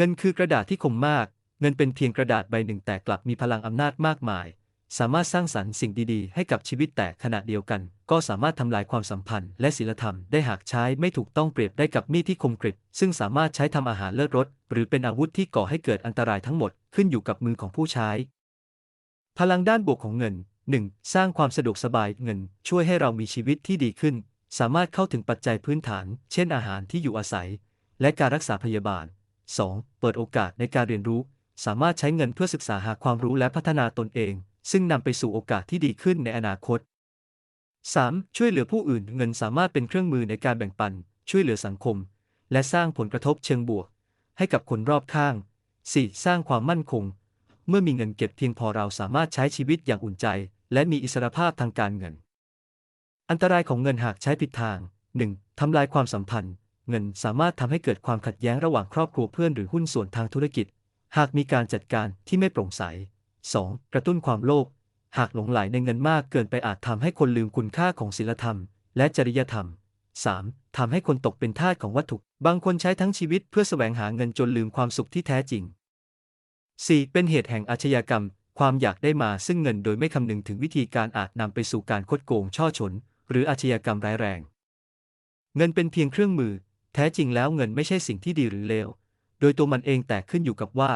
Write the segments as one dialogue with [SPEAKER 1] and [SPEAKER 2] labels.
[SPEAKER 1] เงินคือกระดาษที่คมมาก เงินเป็นเพียงกระดาษใบหนึ่งแต่กลับมีพลังอำนาจมากมาย สามารถสร้างสรรค์สิ่งดีๆ ให้กับชีวิตแต่ขณะเดียวกัน ก็สามารถทำลายความสัมพันธ์ และศีลธรรมได้หากใช้ไม่ถูกต้องเปรียบได้กับมีดที่คมกริบซึ่งสามารถใช้ทำอาหารเลิศรสหรือเป็นอาวุธที่ก่อให้เกิดอันตรายทั้งหมดขึ้นอยู่กับมือของผู้ใช้ พลังด้านบวกของเงิน 1. สร้างความสะดวกสบายเงิน ช่วยให้เรามีชีวิตที่ดีขึ้น สามารถเข้าถึงปัจจัยพื้นฐาน เช่นอาหารที่อยู่อาศัย และการรักษาพยาบาล 2. เปิดโอกาสในการเรียนรู้ สามารถใช้เงินเพื่อศึกษาหาความรู้และพัฒนาตนเอง ซึ่งนำไปสู่โอกาสที่ดีขึ้นในอนาคต 3. ช่วยเหลือผู้อื่นเงินสามารถเป็นเครื่องมือในการแบ่งปัน ช่วยเหลือสังคม และสร้างผลกระทบเชิงบวก ให้กับคนรอบข้าง 4. สร้างความมั่นคง เมื่อมีเงินเก็บเพียงพอเราสามารถใช้ชีวิตอย่างอุ่นใจ และมีอิสรภาพทางการเงิน อันตรายของเงินหากใช้ผิดทาง 1. ทำลายความสัมพันธ์ เงินสามารถทำให้เกิดความขัดแย้งระหว่างครอบครัวเพื่อนหรือหุ้นส่วนทางธุรกิจ หากมีการจัดการที่ไม่โปร่งใส 2. กระตุ้นความโลภหากหลงไหลในเงินมากเกินไปอาจทำให้คนลืมคุณค่าของศีลธรรม และจริยธรรม 3. ทำให้คนตกเป็นทาสของวัตถุ บางคนใช้ทั้งชีวิตเพื่อแสวงหาเงินจนลืมความสุขที่แท้จริง 4. เป็นเหตุแห่งอาชญากรรม ความอยากได้มาซึ่งเงินโดยไม่คำนึงถึงวิธีการอาจนำไปสู่การคดโกงช่อฉนหรืออาชญากรรมร้ายแรง เงินเป็นเพียงเครื่องมือ แท้จริงแล้วเงินไม่ใช่สิ่งที่ดีหรือเลว โดยตัวมันเองแต่ขึ้นอยู่กับว่า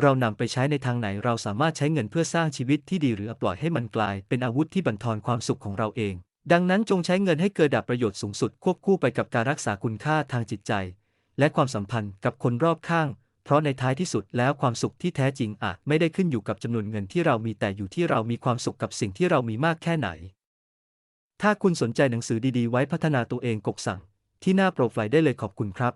[SPEAKER 1] เรานำไปใช้ในทางไหนเราสามารถใช้เงินเพื่อสร้างชีวิตที่ดีหรือปล่อยให้มันกลายเป็นอาวุธที่บั่นทอนความสุขของเราเอง ดังนั้นจงใช้เงินให้เกิดดับประโยชน์สูงสุดควบคู่ไปกับการรักษาคุณค่าทางจิตใจ และความสัมพันธ์กับคนรอบข้าง เพราะในท้ายที่สุดแล้วความสุขที่แท้จริงอาจไม่ได้ขึ้นอยู่กับจำนวนเงินที่เรามีแต่อยู่ที่เรามีความสุขกับสิ่งที่เรามีมากแค่ไหน ถ้าคุณสนใจหนังสือดีๆ ไว้พัฒนาตัวเองกกสั่ง ที่หน้าโปรไฟล์ได้เลยขอบคุณครับ